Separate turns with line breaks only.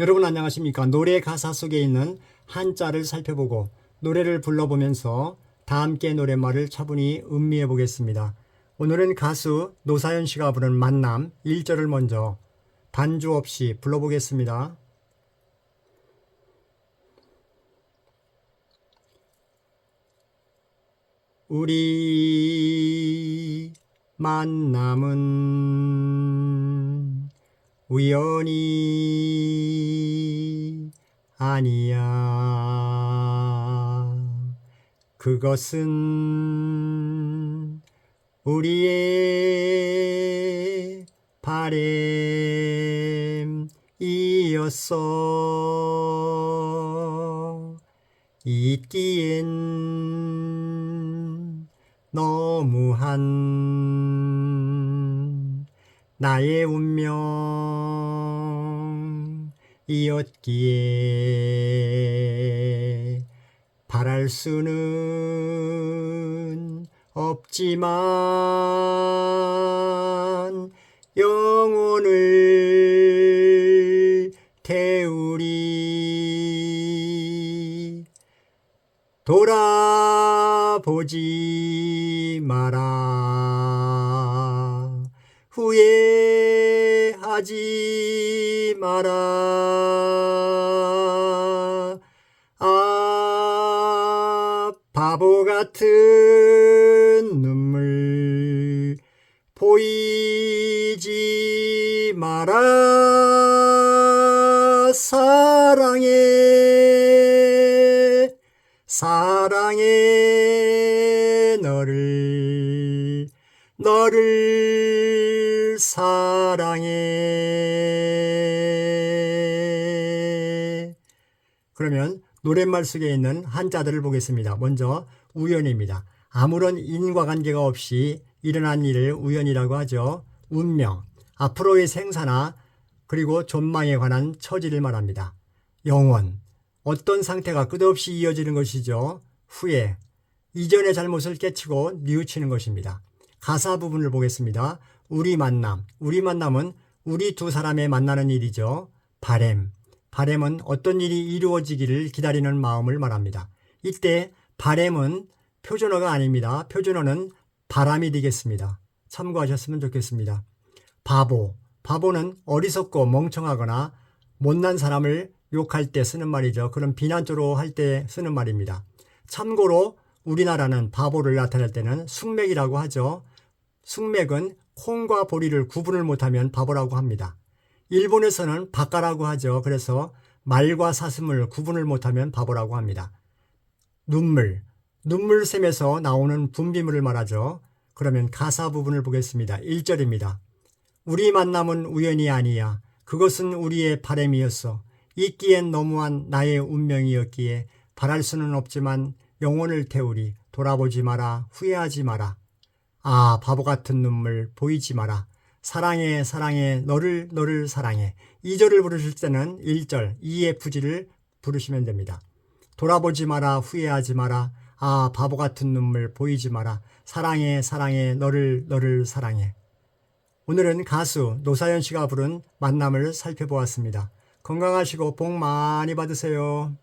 여러분 안녕하십니까? 노래 가사 속에 있는 한자를 살펴보고 노래를 불러보면서 다 함께 노랫말을 차분히 음미해 보겠습니다. 오늘은 가수 노사연 씨가 부른 만남 1절을 먼저 반주 없이 불러보겠습니다. 우리 만남은 우연이 아니야. 그것은 우리의 바램이었어. 있기엔 너무한 나의 운명이었기에 바랄 수는 없지만 영혼을 태우리 돌아보지 마라. 후회하지 마라. 아, 바보 같은 눈물 보이지 마라. 사랑해. 사랑해 너를 사랑해 그러면 노랫말 속에 있는 한자들을 보겠습니다. 먼저 우연입니다. 아무런 인과관계가 없이 일어난 일을 우연이라고 하죠. 운명, 앞으로의 생사나 그리고 존망에 관한 처지를 말합니다. 영원, 어떤 상태가 끝없이 이어지는 것이죠. 후회, 이전의 잘못을 깨치고 뉘우치는 것입니다. 가사 부분을 보겠습니다. 우리 만남, 우리 만남은 우리 두 사람의 만나는 일이죠. 바램, 바램은 어떤 일이 이루어지기를 기다리는 마음을 말합니다. 이때 바램은 표준어가 아닙니다. 표준어는 바람이 되겠습니다. 참고하셨으면 좋겠습니다. 바보, 바보는 어리석고 멍청하거나 못난 사람을 욕할 때 쓰는 말이죠. 그런 비난조로 할 때 쓰는 말입니다. 참고로 우리나라는 바보를 나타낼 때는 숙맥이라고 하죠. 숙맥은 콩과 보리를 구분을 못하면 바보라고 합니다. 일본에서는 바까라고 하죠. 그래서 말과 사슴을 구분을 못하면 바보라고 합니다. 눈물, 눈물샘에서 나오는 분비물을 말하죠. 그러면 가사 부분을 보겠습니다. 1절입니다. 우리 만남은 우연이 아니야. 그것은 우리의 바램이었어. 있기엔 너무한 나의 운명이었기에 바랄 수는 없지만 영혼을 태우리 돌아보지 마라 후회하지 마라 아 바보 같은 눈물 보이지 마라. 사랑해 사랑해. 너를 너를 사랑해. 2절을 부르실 때는 1절 EFG를 부르시면 됩니다. 돌아보지 마라 후회하지 마라. 아 바보 같은 눈물 보이지 마라. 사랑해 사랑해. 너를 너를 사랑해. 오늘은 가수 노사연 씨가 부른 만남을 살펴보았습니다. 건강하시고 복 많이 받으세요.